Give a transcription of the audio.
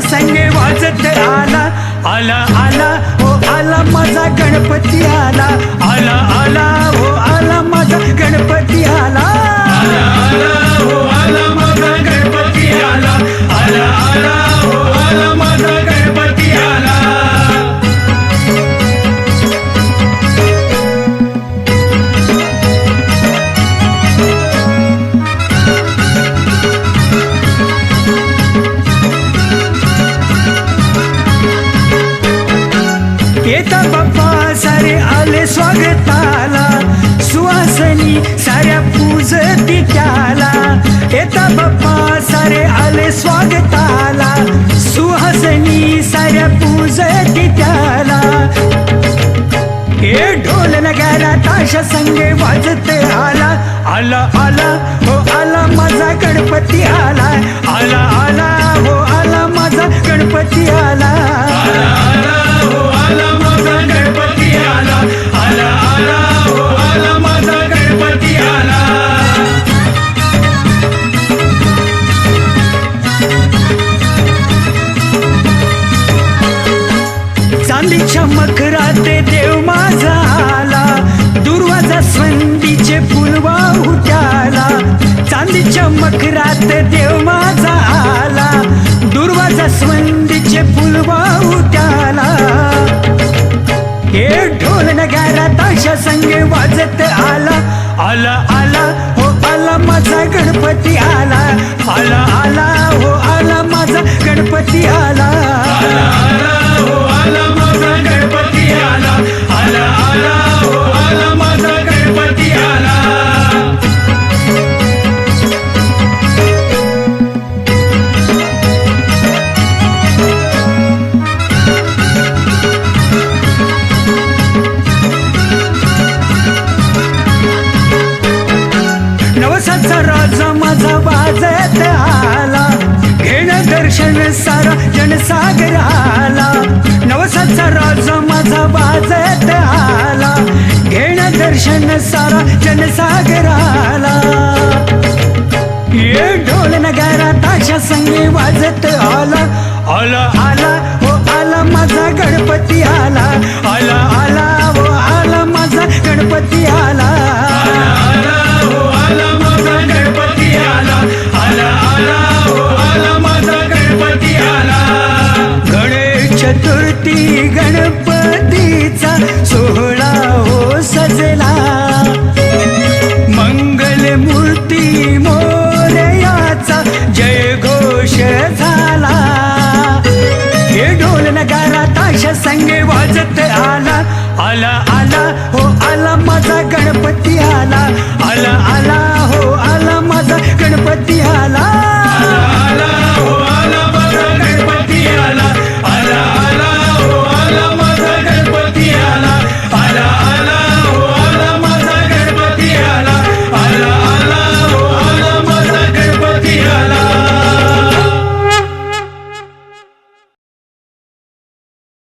संगे वाजत आला आला. बाप्पा सारे आले स्वागताला. सुवासनी साऱ्या पूजती त्याला. येता बाप्पा सारे आले स्वागताला. सुहासनी साऱ्या पूजती त्याला. हे ढोल नगारा ताशा संगे वाजते आला. आला आला हो आला माझा गणपती आला. आला आला. मखरा ते देव माझा आला दुर्वाजा संधीचे फुल वाहू त्याला चांदीच्या मखरात देव माझा आला दुर्वाजा संधीचे फुल वाहू हे ढोल नगारा ताशा संगे वाजत आला. आला आला हो आला माझा गणपती आला. आला आला हो आला माझा गणपती आला. आला आला हो सागराला. नवसाचा राजा माझा वाजत आला. घेण दर्शन सारा जनसागराला. ये ढोल नगारा ताशा संगे वाजत आला. आला आला. चतुर्थी गणपतीचा सोहळा हो सजला. मंगल मूर्ती मोरयाचा जय घोष झाला. हे ढोल नगारा ताश संगे वाजत आला. आला आला हो आला माझा गणपती आला.